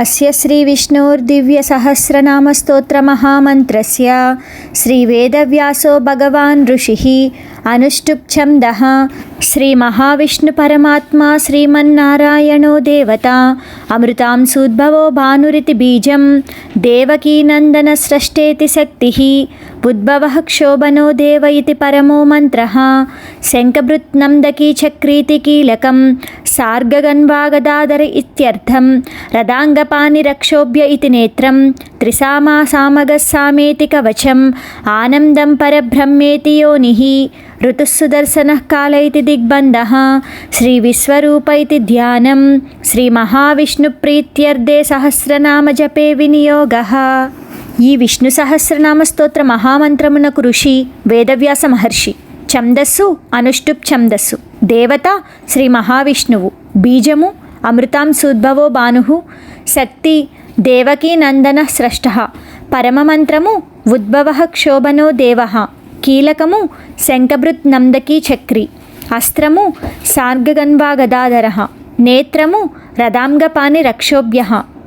अस्य श्रीविष्णोर्दिव्यसहस्रनामस्तोत्रमहामन्त्रस्य श्रीवेदव्यासो भगवान् ऋषिः అనుష్టుప్ఛంద శ్రీ మహావిష్ణు పరమాత్మా శ్రీమన్నారాయణో దేవత అమృతాం సూద్భవో భానురితి బీజం దేవకీనందన సృష్టేతి శక్తి ఉద్భవ క్షోభనో దేవ ఇది పరమో మంత్ర శంఖభృత్నందకీ చక్రీతి కీలకం సార్గగన్వాగదాదర ఇత్యర్థం రదాంగపాని రక్షోభ్య ఇది నేత్రం త్రిసామాసామగస్సామేతి కవచం ఆనందం పరబ్రహ్మేతి యోని ఋతుస్సుదర్శన కాలైతి దిగ్బంధ శ్రీ విశ్వరూపైతి ధ్యానం శ్రీ మహావిష్ణు ప్రీత్యర్థే సహస్రనామ జపే వినియోగ ఈ విష్ణు సహస్రనామ స్తోత్ర మహామంత్రమునకు ఋషి వేదవ్యాస మహర్షి ఛందస్సు అనుష్టుప్ ఛందస్సు। దేవత శ్రీ మహావిష్ణువు। బీజము అమృతాం సుద్భవో భాను శక్తి దేవకీ నందన స్రష్ట. పరమమంత్రము ఉద్భవ క్షోభనో దేవ. కీలకము శంఖభృత్ నందకీ చక్రి. అస్త్రము సార్గగన్వా గదాధర. నేత్రము రథాంగపాని రక్షోభ్య.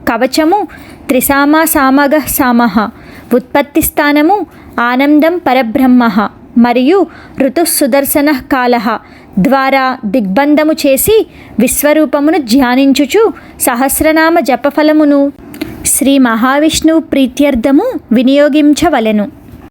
కవచము త్రిసామా సామగ సామ. ఉత్పత్తి స్థానము ఆనందం పరబ్రహ్మ. మరియు ఋతు సుదర్శన కాల ద్వారా దిగ్బంధము చేసి విశ్వరూపమును ధ్యానించుచు సహస్రనామ జపఫలమును శ్రీ మహావిష్ణువు ప్రీత్యర్థము వినియోగించవలెను.